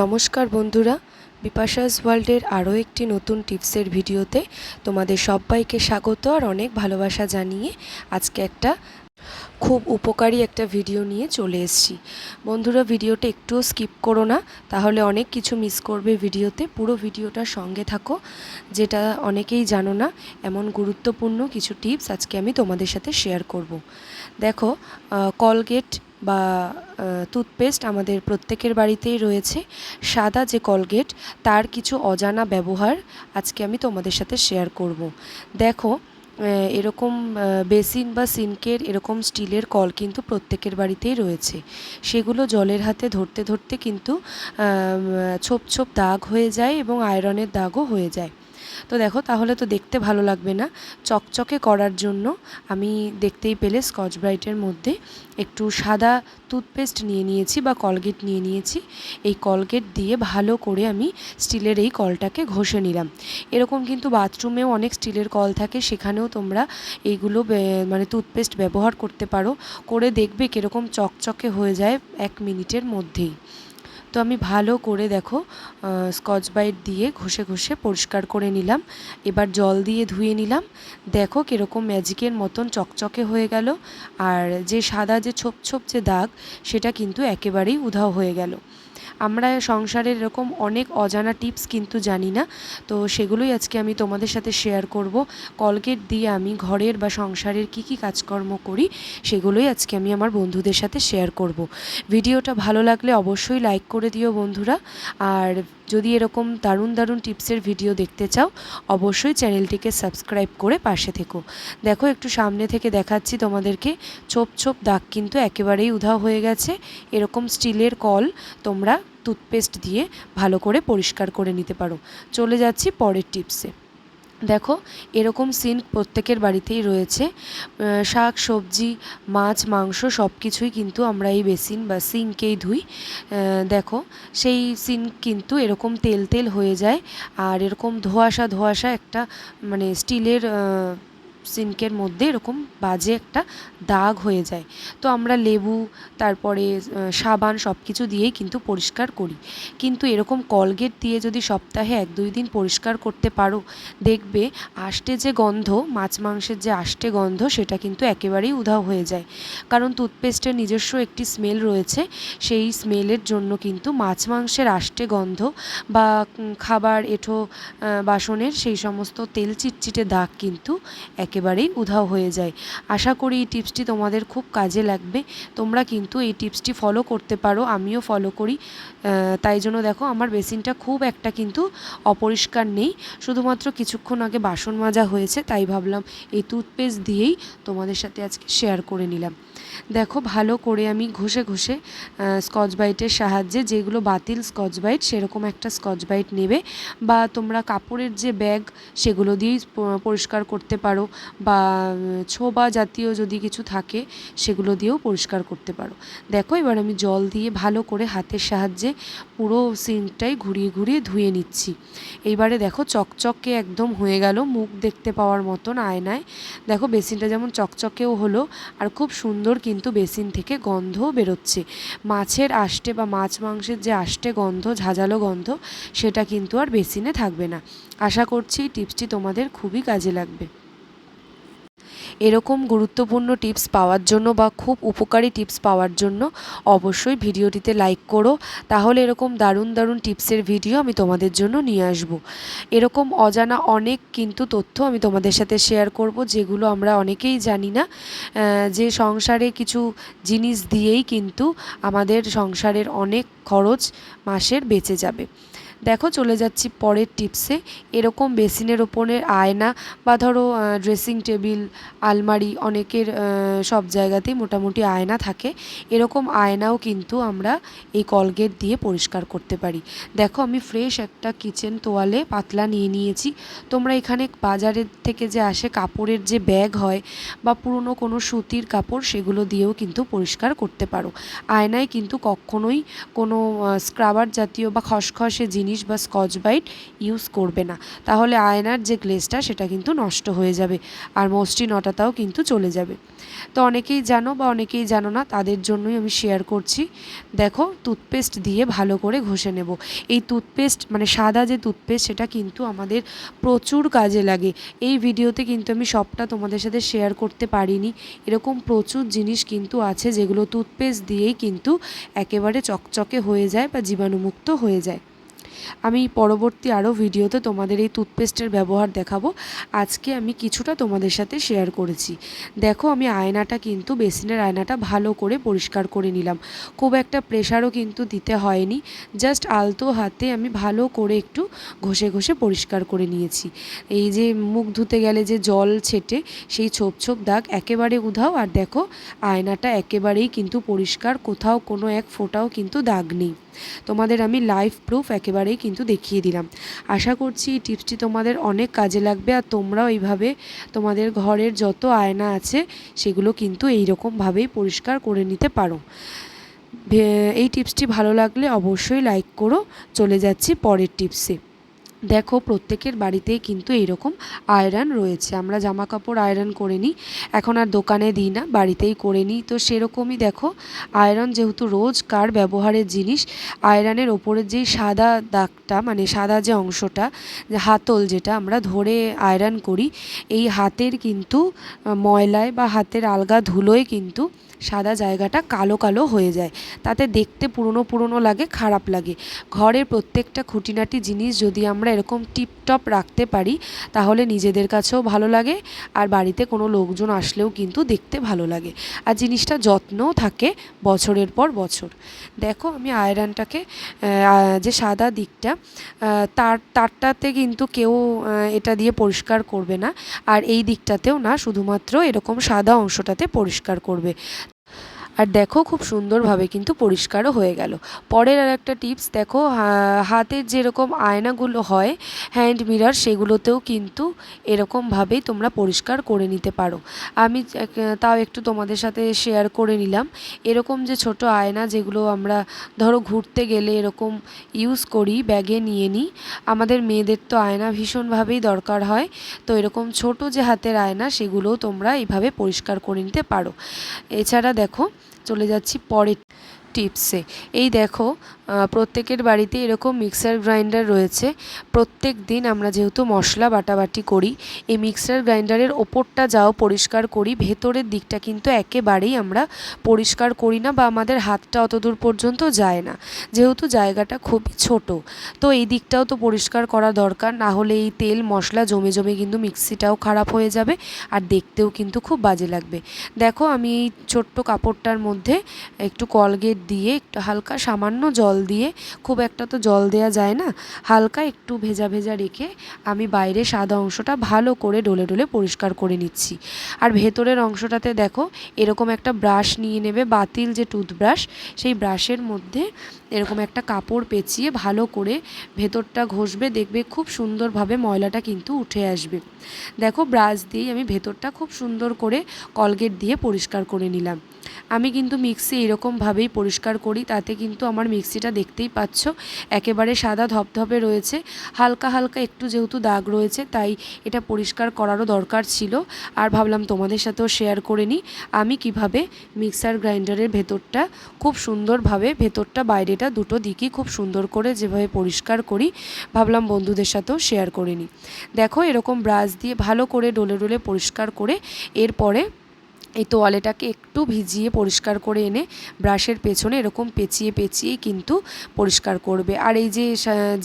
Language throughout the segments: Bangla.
নমস্কার বন্ধুরা বিপাশাস ওয়ার্ল্ডের আরও একটি নতুন টিপসের ভিডিওতে তোমাদের সবাইকে স্বাগত আর অনেক ভালোবাসা জানিয়ে আজকে একটা খুব উপকারী একটা ভিডিও নিয়ে চলে এসেছি। বন্ধুরা, ভিডিওটা একটুও স্কিপ করো না, তাহলে অনেক কিছু মিস করবে ভিডিওতে। পুরো ভিডিওটার সঙ্গে থাকো, যেটা অনেকেই জানো না, এমন গুরুত্বপূর্ণ কিছু টিপস আজকে আমি তোমাদের সাথে শেয়ার করব। দেখো কলগেট বা টুথপেস্ট আমাদের প্রত্যেকের বাড়িতেই রয়েছে। সাদা যে কলগেট তার কিছু অজানা ব্যবহার আজকে আমি তোমাদের সাথে শেয়ার করব। দেখো এরকম বেসিন বা সিনকের এরকম স্টিলের কল কিন্তু প্রত্যেকের বাড়িতেই রয়েছে। সেগুলো জলের হাতে ধরতে ধরতে কিন্তু ছোপ ছোপ দাগ হয়ে যায় এবং আয়রনের দাগও হয়ে যায়। তো দেখো, তাহলে তো দেখতে ভালো লাগবে না। চকচকে করার জন্য আমি দেখতেই পেলে স্কচ ব্রাইটের মধ্যে একটু সাদা টুথপেস্ট নিয়ে নিয়েছি বা কলগেট নিয়ে নিয়েছি। এই কলগেট দিয়ে ভালো করে আমি স্টিলের এই কলটাকে ঘষে নিলাম। এরকম কিন্তু বাথরুমেও অনেক স্টিলের কল থাকে, সেখানেও তোমরা এইগুলো মানে টুথপেস্ট ব্যবহার করতে পারো। করে দেখবে কীরকম চকচকে হয়ে যায় এক মিনিটের মধ্যেই। তো আমি ভালো করে দেখো স্কচ বাইট দিয়ে ঘষে ঘষে পরিষ্কার করে নিলাম। এবার জল দিয়ে ধুয়ে নিলাম। দেখো কীরকম ম্যাজিকের মতন চকচকে হয়ে গেল। আর যে সাদা যে ছোপ ছোপ যে দাগ, সেটা কিন্তু একেবারেই উধাও হয়ে গেল। আমরা সংসারের এরকম অনেক অজানা টিপস কিন্তু জানি না। তো সেগুলোই আজকে আমি তোমাদের সাথে শেয়ার করব। কলগেট দিয়ে আমি ঘরের বা সংসারের কি কি কাজকর্ম করি, সেগুলোই আজকে আমি আমার বন্ধুদের সাথে শেয়ার করব। ভিডিওটা ভালো লাগলে অবশ্যই লাইক করে দিও বন্ধুরা। আর যদি এরকম দারুণ দারুণ টিপসের ভিডিও দেখতে চাও, অবশ্যই চ্যানেলটিকে সাবস্ক্রাইব করে পাশে থেকো। দেখো, একটু সামনে থেকে দেখাচ্ছি তোমাদেরকে। ছোপ ছোপ দাগ কিন্তু একেবারেই উধাও হয়ে গেছে। এরকম স্টিলের কল তোমরা টুথপেস্ট দিয়ে ভালো করে পরিষ্কার করে নিতে পারো। চলে যাচ্ছি পরের টিপসে। দেখো, এরকম সিন প্রত্যেকের বাড়িতেই রয়েছে। শাক, সবজি, মাছ, মাংস সব কিছুই কিন্তু আমরা এই বেসিন বা সিঙ্কেই ধুই। দেখো, সেই সিন কিন্তু এরকম তেল তেল হয়ে যায়। আর এরকম ধোয়াশা ধোয়াশা একটা মানে স্টিলের সিঙ্কের মধ্যে এরকম বাজে একটা দাগ হয়ে যায়। তো আমরা লেবু, তারপরে সাবান সব কিছু দিয়েই কিন্তু পরিষ্কার করি। কিন্তু এরকম কলগেট দিয়ে যদি সপ্তাহে এক দুই দিন পরিষ্কার করতে পারো, দেখবে আষ্টে যে গন্ধ, মাছ মাংসের যে আষ্টে গন্ধ, সেটা কিন্তু একেবারেই উধাও হয়ে যায়। কারণ টুথপেস্টের নিজস্ব একটি স্মেল রয়েছে, সেই স্মেলের জন্য কিন্তু মাছ মাংসের আষ্টে গন্ধ বা খাবার, এঁঠো বাসনের সেই সমস্ত তেল চিটচিটে দাগ কিন্তু এক একেবারেই উধাও হয়ে যায়। আশা করি এই টিপসটি তোমাদের খুব কাজে লাগবে। তোমরা কিন্তু এই টিপসটি ফলো করতে পারো, আমিও ফলো করি। তাই জন্য দেখো আমার বেসিনটা খুব একটা কিন্তু অপরিষ্কার নেই। শুধুমাত্র কিছুক্ষণ আগে বাসন মাজা হয়েছে, তাই ভাবলাম এই টুথপেস্ট দিয়েই তোমাদের সাথে আজকে শেয়ার করে নিলাম। দেখো ভালো করে আমি ঘষে ঘষে স্কচ বাইটের সাহায্যে যেগুলো বাতিল স্কচ বাইট সেরকম একটা স্কচ বাইট নেবে। বা তোমরা কাপড়ের যে ব্যাগ সেগুলো দিয়েই পরিষ্কার করতে পারো। বা ছোবা জাতীয় যদি কিছু থাকে, সেগুলো দিয়েও পরিষ্কার করতে পারো। দেখো, এবার আমি জল দিয়ে ভালো করে হাতের সাহায্যে পুরো সিঙ্কটাই ঘুরিয়ে ঘুরিয়ে ধুয়ে নিচ্ছি। এইবারে দেখো, চকচকে একদম হয়ে গেল মুখ দেখতে পাওয়ার মতন আয়নায়। দেখো, বেসিনটা যেমন চকচকেও হলো, আর খুব সুন্দর কিন্তু বেসিন থেকে গন্ধও বেরোচ্ছে। মাছের আষ্টে বা মাছ মাংসের যে আষ্টে গন্ধ, ঝাঁঝালো গন্ধ, সেটা কিন্তু আর বেসিনে থাকবে না। আশা করছি টিপসটি তোমাদের খুবই কাজে লাগবে। এরকম গুরুত্বপূর্ণ টিপস পাওয়ার জন্য বা খুব উপকারী টিপস পাওয়ার জন্য অবশ্যই ভিডিওটিতে লাইক করো। তাহলে এরকম দারুণ দারুণ টিপসের ভিডিও আমি তোমাদের জন্য নিয়ে আসব। এরকম অজানা অনেক কিন্তু তথ্য আমি তোমাদের সাথে শেয়ার করব, যেগুলো আমরা অনেকেই জানি না। যে সংসারে কিছু জিনিস দিয়েই কিন্তু আমাদের সংসারের অনেক খরচ মাসের বেঁচে যাবে। দেখো চলে যাচ্ছি পরের টিপসে। এরকম বেসিনের ওপরের আয়না বা ধরো ড্রেসিং টেবিল আলমারি অনেকের সব জায়গাতেই মোটামুটি আয়না থাকে। এরকম আয়নাও কিন্তু আমরা এই কলগেট দিয়ে পরিষ্কার করতে পারি। দেখো আমি ফ্রেশ একটা কিচেন তোয়ালে পাতলা নিয়ে নিয়েছি। তোমরা এখানে বাজারের থেকে যে আসে কাপড়ের যে ব্যাগ হয় বা পুরনো কোনো সুতির কাপড়, সেগুলো দিয়েও কিন্তু পরিষ্কার করতে পারো। আয়নায় কিন্তু কখনোই কোনো স্ক্রাবার জাতীয় বা খসখসে জিনিস জিনিস বা স্কচ বাইট ইউজ করবে না। তাহলে আয়নার যে গ্লেসটা সেটা কিন্তু নষ্ট হয়ে যাবে আর মসৃণতাটাও কিন্তু চলে যাবে। তো অনেকেই জানো বা অনেকেই জানো না, তাদের জন্যই আমি শেয়ার করছি। দেখো টুথপেস্ট দিয়ে ভালো করে ঘষে নেব। এই টুথপেস্ট মানে সাদা যে টুথপেস্ট সেটা কিন্তু আমাদের প্রচুর কাজে লাগে। এই ভিডিওতে কিন্তু আমি সবটা তোমাদের সাথে শেয়ার করতে পারিনি। এরকম প্রচুর জিনিস কিন্তু আছে, যেগুলো টুথপেস্ট দিয়েই কিন্তু একেবারে চকচকে হয়ে যায় বা জীবাণুমুক্ত হয়ে যায়। আমি পরবর্তী আরও ভিডিওতে তোমাদের এই টুথপেস্টের ব্যবহার দেখাবো। আজকে আমি কিছুটা তোমাদের সাথে শেয়ার করেছি। দেখো, আমি আয়নাটা কিন্তু, বেসিনের আয়নাটা ভালো করে পরিষ্কার করে নিলাম। খুব একটা প্রেশারও কিন্তু দিতে হয়নি। জাস্ট আলতো হাতে আমি ভালো করে একটু ঘষে ঘষে পরিষ্কার করে নিয়েছি। এই যে মুখ ধুতে গেলে যে জল ছেটে, সেই ছোপ ছোপ দাগ একেবারে উধাও। আর দেখো, আয়নাটা একেবারেই কিন্তু পরিষ্কার, কোথাও কোনো এক ফোঁটাও কিন্তু দাগ নেই। তোমাদের আমি লাইফ প্রুফ একেবারেই কিন্তু দেখিয়ে দিলাম। আশা করছি টিপসটি তোমাদের অনেক কাজে লাগবে আর তোমরাও এইভাবে তোমাদের ঘরের যত আয়না আছে সেগুলো কিন্তু এই রকমভাবেই পরিষ্কার করে নিতে পারো। এই টিপসটি ভালো লাগলে অবশ্যই লাইক করো। চলে যাচ্ছি পরের টিপসে। দেখো, প্রত্যেকের বাড়িতেই কিন্তু এইরকম আয়রন রয়েছে। আমরা জামা কাপড় আয়রন করে নিই, এখন আর দোকানে দিই না, বাড়িতেই করে নিই। তো সেরকমই দেখো, আয়রন যেহেতু রোজকার ব্যবহারের জিনিস, আয়রনের ওপরের যেই সাদা দাগটা মানে সাদা যে অংশটা হাতল যেটা আমরা ধরে আয়রন করি, এই হাতের কিন্তু ময়লায় বা হাতের আলগা ধুলোয় কিন্তু সাদা জায়গাটা কালো কালো হয়ে যায়। তাতে দেখতে পুরনো পুরনো লাগে, খারাপ লাগে। ঘরের প্রত্যেকটা খুঁটিনাটি জিনিস যদি আমরা এরকম টিপটপ রাখতে পারি, তাহলে নিজেদের কাছেও ভালো লাগে আর বাড়িতে কোনো লোকজন আসলেও কিন্তু দেখতে ভালো লাগে। আর জিনিসটা যত্নও থাকে বছরের পর বছর। দেখো আমি আয়রনটাকে যে সাদা দিকটা তার, তারটাতে কিন্তু কেউ এটা দিয়ে পরিষ্কার করবে না। আর এই দিকটাতেও না, শুধুমাত্র এরকম সাদা অংশটাতে পরিষ্কার করবে। আর দেখো খুব সুন্দরভাবে কিন্তু পরিষ্কারও হয়ে গেল। পরের আর একটা টিপস, দেখো হাতের যেরকম আয়নাগুলো হয় হ্যান্ড মিরার সেগুলোতেও কিন্তু এরকমভাবেই তোমরা পরিষ্কার করে নিতে পারো। আমি তাও একটু তোমাদের সাথে শেয়ার করে নিলাম। এরকম যে ছোট আয়না যেগুলো আমরা, ধরো, ঘুরতে গেলে এরকম ইউজ করি, ব্যাগে নিয়ে নিই, আমাদের মেয়েদের তো আয়না ভীষণভাবেই দরকার হয়। তো এরকম ছোট যে হাতের আয়না, সেগুলোও তোমরা এইভাবে পরিষ্কার করে নিতে পারো। এছাড়া দেখো চলে যাচ্ছি পরের টিপসে। এই দেখো প্রত্যেকের বাড়িতে এরকম মিক্সার গ্রাইন্ডার রয়েছে। প্রত্যেক দিন আমরা যেহেতু মশলা বাটাবাটি করি, এই মিক্সার গ্রাইন্ডারের ওপরটা যাও পরিষ্কার করি, ভেতরের দিকটা কিন্তু একেবারেই আমরা পরিষ্কার করি না বা আমাদের হাতটা অত দূর পর্যন্ত যায় না। যেহেতু জায়গাটা খুবই ছোট, তো এই দিকটাও তো পরিষ্কার করা দরকার, না হলে এই তেল মশলা জমে জমে কিন্তু মিক্সিটাও খারাপ হয়ে যাবে আর দেখতেও কিন্তু খুব বাজে লাগবে। দেখো, আমি এই ছোট্ট কাপড়টার মধ্যে একটু কলগেট দিয়ে একটু হালকা সামান্য জল দিয়ে, খুব একটা তো জল দেওয়া যায় না, হালকা একটু ভেজা ভেজা রেখে আমি বাইরে সাদা অংশটা ভালো করে ডলে ডলে পরিষ্কার করে নিচ্ছি। আর ভেতরের অংশটাতে দেখো, এরকম একটা ব্রাশ নিয়ে নেবে, বাতিল যে টুথব্রাশ, সেই ব্রাশের মধ্যে এরকম একটা কাপড় পেঁচিয়ে ভালো করে ভেতরটা ঘষবে, দেখবে খুব সুন্দরভাবে ময়লাটা কিন্তু উঠে আসবে। দেখো, ব্রাশ দিয়েই আমি ভেতরটা খুব সুন্দর করে কলগেট দিয়ে পরিষ্কার করে নিলাম। আমি কিন্তু মিক্সি এরকমভাবেই পরিষ্কার করি, তাতে কিন্তু আমার মিক্সিটা দেখতেই পাচ্ছ। একেবারে সাদা ধপধপে রয়েছে। হালকা হালকা একটু যেহেতু দাগ রয়েছে, তাই এটা পরিষ্কার করারও দরকার ছিল। আর ভাবলাম তোমাদের সাথেও শেয়ার করে নিই, আমি কীভাবে মিক্সার গ্রাইন্ডারের ভেতরটা খুব সুন্দরভাবে, ভেতরটা বাইরেটা দুটো দিকই খুব সুন্দর করে যেভাবে পরিষ্কার করি, ভাবলাম বন্ধুদের সাথেও শেয়ার করে নিই। দেখো এরকম ব্রাশ দিয়ে ভালো করে ডোলে ডলে পরিষ্কার করে, এরপরে এই তোয়ালেটাকে একটু ভিজিয়ে পরিষ্কার করে এনে ব্রাশের পেছনে এরকম পেঁচিয়ে পেঁচিয়ে কিন্তু পরিষ্কার করবে। আর এই যে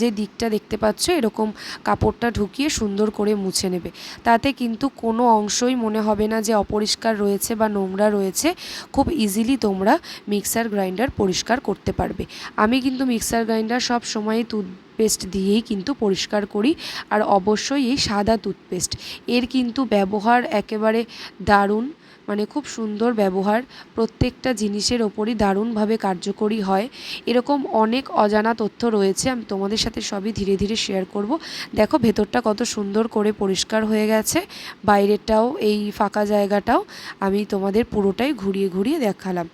যে দিকটা দেখতে পাচ্ছ, এরকম কাপড়টা ঢুকিয়ে সুন্দর করে মুছে নেবে। তাতে কিন্তু কোনো অংশই মনে হবে না যে অপরিষ্কার রয়েছে বা নোংরা রয়েছে। খুব ইজিলি তোমরা মিক্সার গ্রাইন্ডার পরিষ্কার করতে পারবে। আমি কিন্তু মিক্সার গ্রাইন্ডার সব সময় টুথপেস্ট দিয়েই কিন্তু পরিষ্কার করি। আর অবশ্যই এই সাদা টুথপেস্ট এর কিন্তু ব্যবহার একেবারে দারুণ। মানে খুব সুন্দর ব্যবহার। প্রত্যেকটা জিনিসের ওপরই দারুণভাবে কার্যকরী হয়। এরকম অনেক অজানা তথ্য রয়েছে, আমি তোমাদের সাথে সবই ধীরে ধীরে শেয়ার করব। দেখো, ভেতরটা কত সুন্দর করে পরিষ্কার হয়ে গেছে। বাইরেটাও এই ফাঁকা জায়গাটাও আমি তোমাদের পুরোটাই ঘুরিয়ে ঘুরিয়ে দেখালাম।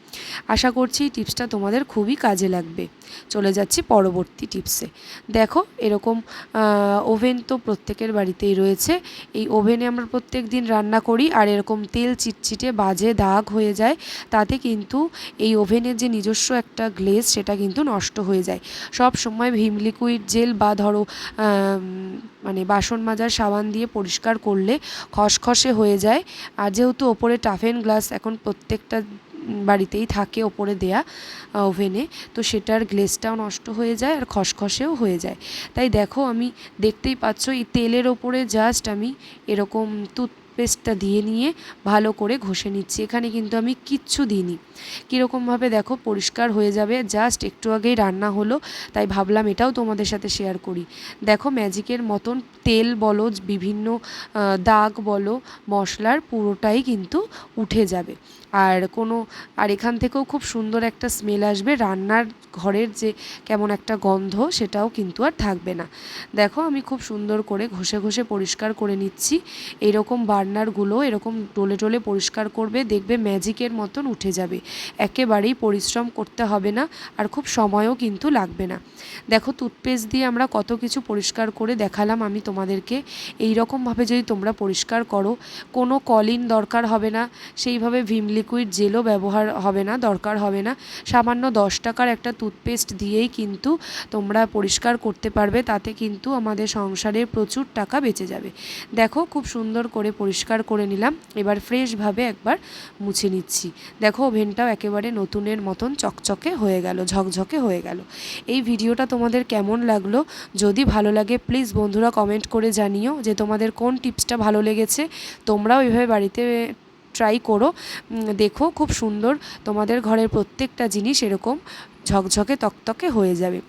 আশা করছি টিপসটা তোমাদের খুবই কাজে লাগবে। চলে যাচ্ছি পরবর্তী টিপসে। দেখো, এরকম ওভেন তো প্রত্যেকের বাড়িতেই রয়েছে। এই ওভেনে আমরা প্রত্যেক দিন রান্না করি, আর এরকম তেল চিটচিটে বাজে দাগ হয়ে যায়, তাতে কিন্তু এই ওভেনের যে নিজস্ব একটা গ্লেজ, সেটা কিন্তু নষ্ট হয়ে যায়। সব সময় ভিম লিকুইড জেল বা ধরো মানে বাসন মাজার সাবান দিয়ে পরিষ্কার করলে খসখসে হয়ে যায়। আর যেহেতু ওপরে টাফেন গ্লাস এখন প্রত্যেকটা বাড়িতেই থাকে ওপরে দেয়া ওভেনে, তো সেটার গ্লেসটাও নষ্ট হয়ে যায় আর খসখসেও হয়ে যায়। তাই দেখো, আমি দেখতেই পাচ্ছ, এই তেলের ওপরে জাস্ট আমি এরকম টুথপেস্টটা দিয়ে নিয়ে ভালো করে ঘষে নিচ্ছি। এখানে কিন্তু আমি কিচ্ছু দিইনি। কীরকমভাবে দেখো পরিষ্কার হয়ে যাবে। জাস্ট একটু আগেই রান্না হলো, তাই ভাবলাম এটাও তোমাদের সাথে শেয়ার করি। দেখো ম্যাজিকের মতন তেল বলো, বিভিন্ন দাগ বলো, মশলার পুরোটাই কিন্তু উঠে যাবে। আর কোনো, আর এখান থেকেও খুব সুন্দর একটা স্মেল আসবে। রান্নার ঘরের যে কেমন একটা গন্ধ, সেটাও কিন্তু আর থাকবে না। দেখো আমি খুব সুন্দর করে ঘষে ঘষে পরিষ্কার করে নিচ্ছি। এরকম বার্নারগুলো এরকম ডলে ডলে পরিষ্কার করবে, দেখবে ম্যাজিকের মতন উঠে যাবে। একেবারেই পরিশ্রম করতে হবে না আর খুব সময়ও কিন্তু লাগবে না। দেখো টুথপেস্ট দিয়ে আমরা কত কিছু পরিষ্কার করে দেখালাম আমি তোমাদেরকে। এই রকমভাবে যদি তোমরা পরিষ্কার করো, কোনো কলিন দরকার হবে না, সেইভাবে ভিম লিকুইড জেলও ব্যবহার হবে না, দরকার হবে না। সামান্য দশ টাকার একটা টুথপেস্ট দিয়েই কিন্তু তোমরা পরিষ্কার করতে পারবে, তাতে কিন্তু আমাদের সংসারের প্রচুর টাকা বেঁচে যাবে। দেখো খুব সুন্দর করে পরিষ্কার করে নিলাম। এবার ফ্রেশভাবে একবার মুছে নিচ্ছি। দেখো, ওভেনটাও একেবারে নতুনের মতন চকচকে হয়ে গেল, ঝকঝকে হয়ে গেল। এই ভিডিওটা তোমাদের কেমন লাগল? যদি ভালো লাগে প্লিজ বন্ধুরা কমেন্ট করে জানিও যে তোমাদের কোন টিপসটা ভালো লেগেছে। তোমরাও এভাবে বাড়িতে ট্রাই করো। দেখো, খুব সুন্দর তোমাদের ঘরের প্রত্যেকটা জিনিস এরকম ঝকঝকে তকতকে হয়ে যাবে।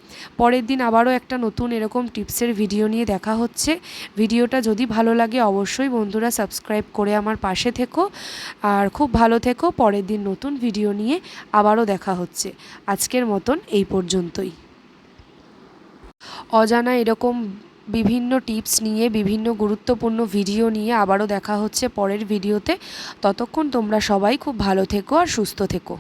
পরের দিন আবারও একটা নতুন এরকম টিপসের ভিডিও নিয়ে দেখা হচ্ছে। ভিডিওটা যদি ভালো লাগে অবশ্যই বন্ধুরা সাবস্ক্রাইব করে আমার পাশে থেকো। আর খুব ভালো থেকো, পরের দিন নতুন ভিডিও নিয়ে আবারও দেখা হচ্ছে। আজকের মতন এই পর্যন্তই। অজানা এরকম বিভিন্ন টিপস নিয়ে, বিভিন্ন গুরুত্বপূর্ণ ভিডিও নিয়ে আবারও দেখা হচ্ছে পরের ভিডিওতে। ততক্ষণ তোমরা সবাই খুব ভালো থেকো আর সুস্থ থেকো।